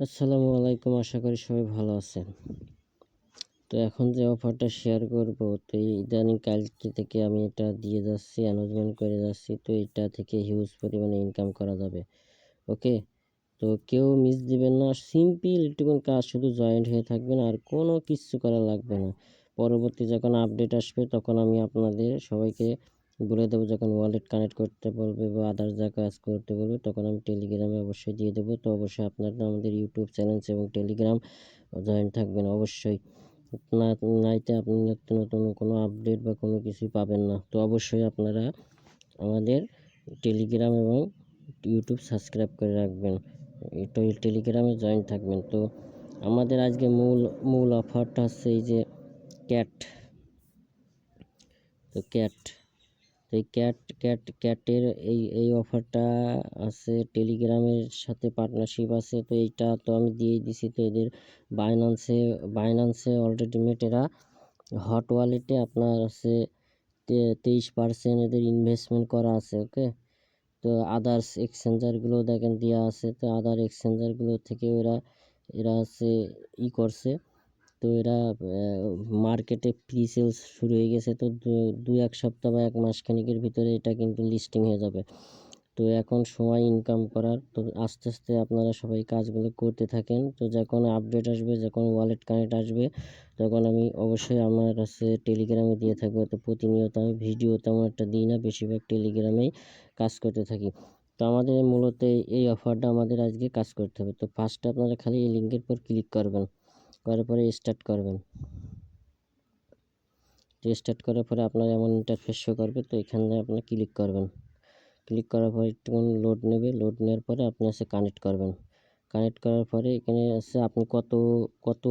আসসালামু আলাইকুম, আশা করি সবাই ভালো আছেন। তো এখন যে অফারটা শেয়ার করব, তো ইদানিং কালকে থেকে আমি এটা দিয়ে যাচ্ছি অ্যানাউন্সমেন্ট করে যাচ্ছি, তো এটা থেকে হিউজ পরিমাণে ইনকাম করা যাবে। ওকে তো কেউ মিস দিবেন না সিম্পল একটুকুন কাজ, শুধু জয়েন্ট হয়ে থাকবেন, আর কোনো কিছু করা লাগবে না। পরবর্তী যখন আপডেট আসবে, তখন আমি আপনাদের সবাইকে বলে দেবো, যখন ওয়ালেট কানেক্ট করতে বলবে বা আদার্স যা কাজ করতে বলবে, তখন আমি টেলিগ্রামে অবশ্যই দিয়ে দেবো। তো অবশ্যই আপনারা আমাদের ইউটিউব চ্যানেল এবং টেলিগ্রাম জয়েন থাকবেন অবশ্যই। না, নাইতে আপনি নিত্য নতুন কোনো আপডেট বা কোনো কিছুই পাবেন না। তো অবশ্যই আপনারা আমাদের টেলিগ্রাম এবং ইউটিউব সাবস্ক্রাইব করে রাখবেন। তো টেলিগ্রামে জয়েন থাকবেন। তো আমাদের আজকে মূল মূল অফারটা হচ্ছে এই যে ক্যাট তো ক্যাট এই ক্যাট ক্যাট ক্যাটের এই এই অফারটা আছে টেলিগ্রামের সাথে পার্টনারশিপ আছে, তো এইটা তো আমি দিয়ে দিছি, তো এদের বাইনান্সে বাইনান্সে অলরেডি মেট এরা হট ওয়ালেটে আপনার আছে তেইশ পার্সেন্ট এদের ইনভেস্টমেন্ট করা আছে ওকে তো আদার্স এক্সচেঞ্জারগুলো দেখেন দেওয়া আছে, তো আদার এক্সচেঞ্জারগুলো থেকে ওরা এরা আছে ই করছে। তো এরা মার্কেটে প্রি সেলস শুরু হয়ে গেছে তো দু এক সপ্তাহ বা এক মাস খানিকের ভিতরে এটা কিন্তু লিস্টিং হয়ে যাবে। তো এখন সময় ইনকাম করার, তো আস্তে আস্তে আপনারা সবাই কাজগুলো করতে থাকেন। তো যখন আপডেট আসবে, যখন ওয়ালেট কানেক্ট আসবে, তখন আমি অবশ্যই আমার কাছে টেলিগ্রামে দিয়ে থাকব। তো প্রতিনিয়ত আমি ভিডিও তেমন একটা দিই না, বেশিরভাগ টেলিগ্রামেই কাজ করতে থাকি। তো আমাদের মূলত এই অফারটা আমাদের আজকে কাজ করতে হবে। তো ফার্স্টে আপনারা খালি এই লিঙ্কের পর ক্লিক করবেন। করার পরে স্টার্ট করবেন। স্টার্ট করার পরে আপনার যেমন ইন্টারফেস শো করবে, তো এখানে আপনি ক্লিক করবেন। ক্লিক করার পরে একটুখানি লোড নেবে লোড নেওয়ার পরে আপনি এসে কানেক্ট করবেন। কানেক্ট করার পরে এখানে এসে আপনি কত কত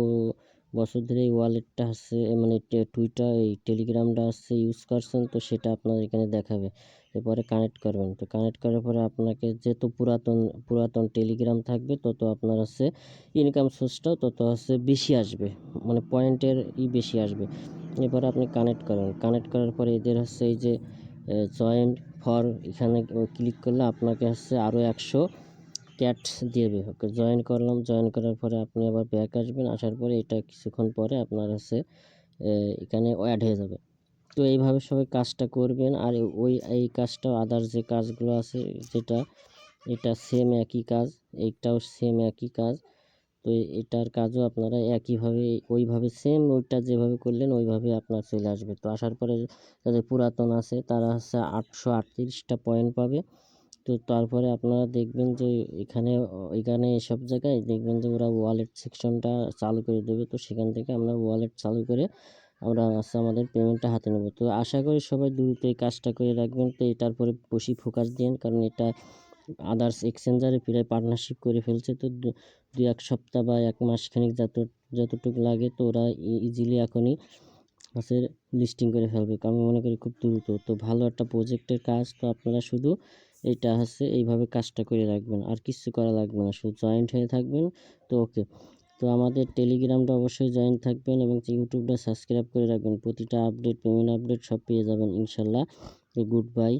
বছর ধরে এই ওয়ালেটটা আছে মানে টুইটার এই টেলিগ্রামটা আছে ইউজ করছেন, তো সেটা আপনার এখানে দেখাবে। এরপরে কানেক্ট করবেন। তো কানেক্ট করার পরে আপনাকে যত পুরাতন পুরাতন টেলিগ্রাম থাকবে, তত আপনার হচ্ছে ইনকাম সোর্সটাও তত হচ্ছে বেশি আসবে। মানে পয়েন্টের ই বেশি আসবে। এরপরে আপনি কানেক্ট করেন কানেক্ট করার পরে এদের হচ্ছে এই যে জয়েন্ট ফর এখানে ক্লিক করলে আপনাকে হচ্ছে আরও একশো ক্যাট দেবে ওকে জয়েন করলাম, জয়েন করার পরে আপনি আবার ব্যাক আসবেন। আসার পরে এটা কিছুক্ষণ পরে আপনার হচ্ছে এখানে অ্যাড হয়ে যাবে। তো এইভাবে সবাই কাজটা করবেন। আর ওই, এই কাজটা আদার যে কাজগুলো আছে, যেটা, এটা সেম একই কাজ, এইটাও সেম একই কাজ। তো এটার কাজও আপনারা একইভাবে, ওইভাবে সেম ওইটা যেভাবে করলেন, ওইভাবে আপনার চলে আসবে। তো আসার পরে যাদের পুরাতন আছে, তারা হচ্ছে আটশো আটত্রিশটা পয়েন্ট পাবে। তো তারপরে আপনারা দেখবেন যে এখানে এখানে এসব জায়গায় দেখবেন যে ওরা ওয়ালেট সেকশনটা চালু করে দেবে। তো সেখান থেকে আমরা ওয়ালেট চালু করে আমরা আস্তে আমাদের পেমেন্টটা হাতে নেব। তো আশা করি সবাই দ্রুত এই কাজটা করে রাখবেন। তো এটার পরে বেশি ফোকাস দিন কারণ এটা আদার্স এক্সচেঞ্জারে প্রায় পার্টনারশিপ করে ফেলছে। তো দু এক সপ্তাহ বা এক মাস খানিক যত, যতটুকু লাগে তো ওরা ইজিলি এখনই হচ্ছে লিস্টিং করে ফেলবে। আমি মনে করি খুব দ্রুত। তো ভালো একটা প্রজেক্টের কাজ। তো আপনারা শুধু এইটা হচ্ছে এইভাবে কাজটা করে রাখবেন, আর কিছু করা লাগবে না। শুধু জয়েন্ট হয়ে থাকবেন, তো ওকে। তো আমাদের টেলিগ্রামটা অবশ্যই জয়েন থাকবেন এবং ইউটিউবটা সাবস্ক্রাইব করে রাখবেন। প্রতিটা আপডেট পেমেন্ট আপডেট সব পেয়ে যাবেন, ইনশাল্লাহ। তো গুড বাই